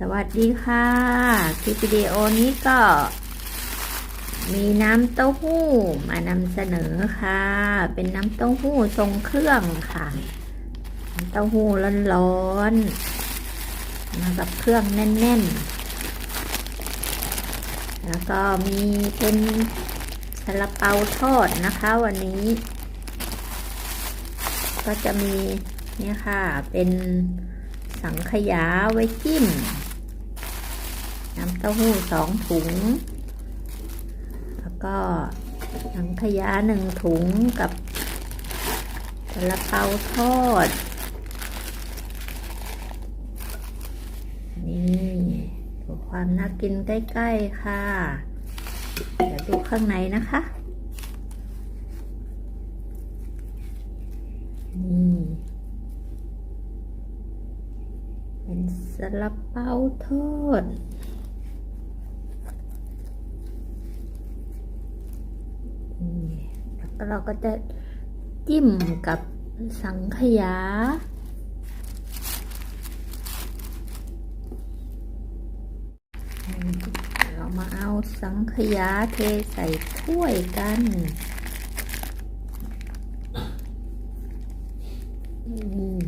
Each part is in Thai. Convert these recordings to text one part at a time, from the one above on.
สวัสดีค่ะ คลิปวิดีโอนี้ก็ มีน้ำเต้าหู้มานำเสนอค่ะ เป็นน้ำเต้าหู้ทรงเครื่องค่ะ น้ำเต้าหู้ร้อนๆมากับเครื่องแน่น ๆ แล้วก็มีเป็นซาลาเปาทอดนะคะวันนี้ ก็จะมีเนี่ยค่ะ เป็นสังขยาไว้จิ้ม น้ำเต้าหู้สองถุง แล้วก็สังขยาหนึ่งถุงกับซาลาเปาทอด นี่ดูความน่ากินใกล้ ๆ ค่ะ เดี๋ยวดูข้างในนะคะ นี่ เป็นซาลาเปาทอด นี่แล้วก็ เราก็จะจิ้มกับสังขยา เรามาเอาสังขยาเทใส่ถ้วยกันอืม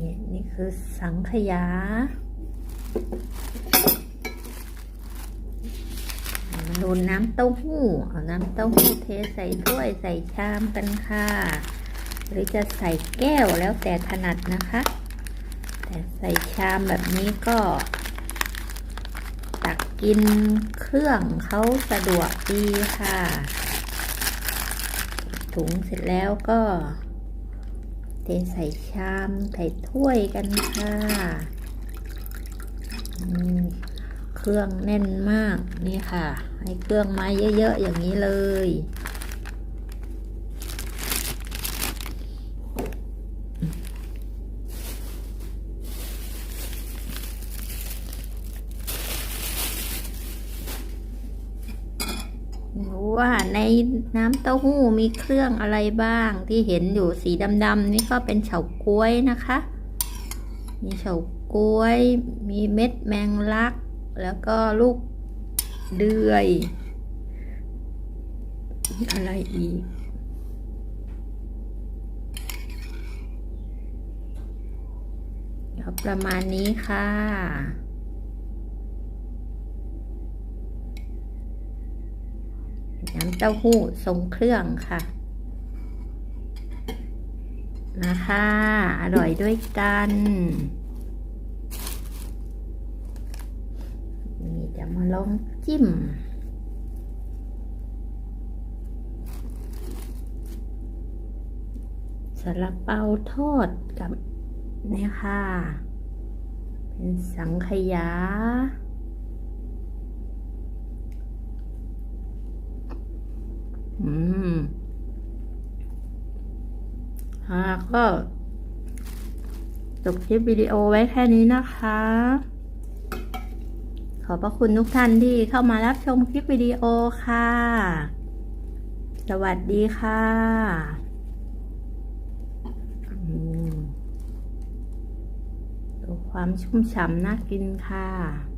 นี่นี่ คือสังขยามาดูน้ำเต้าหู้ เอาน้ำเต้าหู้เทใส่ถ้วยใส่ชามกันค่ะ หรือจะใส่แก้วแล้วแต่ถนัดนะคะ แต่ใส่ชามแบบนี้ก็ ตักกินเครื่องเขาสะดวกดีค่ะ ถุงเสร็จแล้วก็ เทใส่ชามใส่ถ้วยกันค่ะเครื่องแน่นมากนี่ค่ะ ให้เครื่องมาเยอะๆอย่างนี้เลย ว่าในน้ำเต้าหู้มีเครื่องอะไรบ้างที่เห็นอยู่สีดำๆนี่ก็เป็นเฉาก๊วยนะคะ มีเฉาก๊วย มีเม็ดแมงลัก แล้วก็ลูกเดือยมีอะไรอีก ประมาณนี้ค่ะ น้ำเต้าหู้ทรงเครื่องค่ะ นะคะ อร่อยด้วยกัน นี่จะมาลองจิ้มสาลาเปาทอดกับเนี่ยค่ะ เป็นสังขยา อืมอ่าก็จบคลิปวิดีโอไว้แค่นี้นะคะ ขอบพระคุณทุกท่านที่เข้ามารับชมคลิปวิดีโอค่ะ สวัสดีค่ะดูความชุ่มฉ่ำน่ากินค่ะ